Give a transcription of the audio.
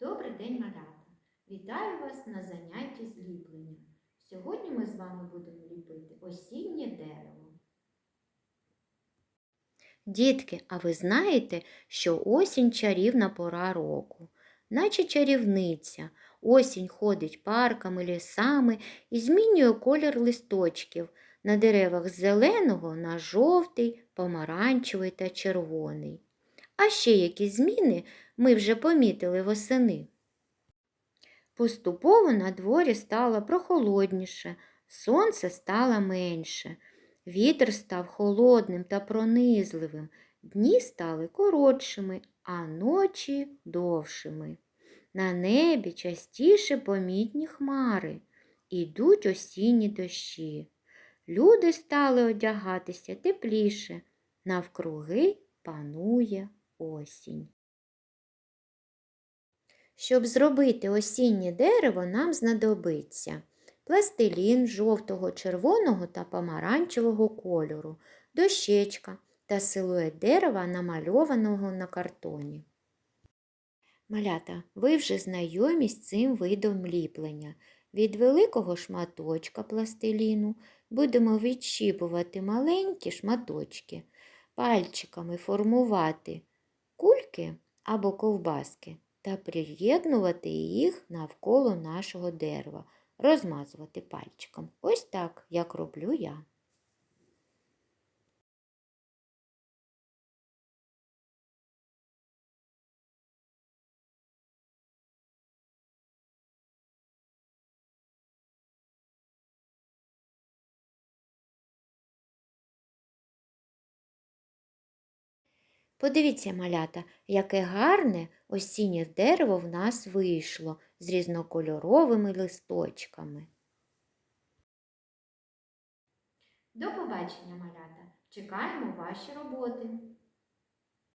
Добрий день, малята! Вітаю вас на занятті з ліплення. Сьогодні ми з вами будемо ліпити осіннє дерево. Дітки, а ви знаєте, що осінь чарівна пора року, наче чарівниця. Осінь ходить парками, лісами і змінює колір листочків на деревах з зеленого на жовтий, помаранчевий та червоний. А ще які зміни ми вже помітили восени. Поступово на дворі стало прохолодніше, сонце стало менше, вітер став холодним та пронизливим, дні стали коротшими, а ночі довшими. На небі частіше помітні хмари, ідуть осінні дощі. Люди стали одягатися тепліше, навкруги панує осінь. Щоб зробити осіннє дерево, нам знадобиться пластилін жовтого, червоного та помаранчевого кольору, дощечка та силует дерева, намальованого на картоні. Малята, ви вже знайомі з цим видом ліплення. Від великого шматочка пластиліну будемо відщіпувати маленькі шматочки, пальчиками формувати кульки або ковбаски та приєднувати їх навколо нашого дерева, розмазувати пальчиком. Ось так, як роблю я. Подивіться, малята, яке гарне осіннє дерево в нас вийшло з різнокольоровими листочками. До побачення, малята! Чекаємо ваші роботи.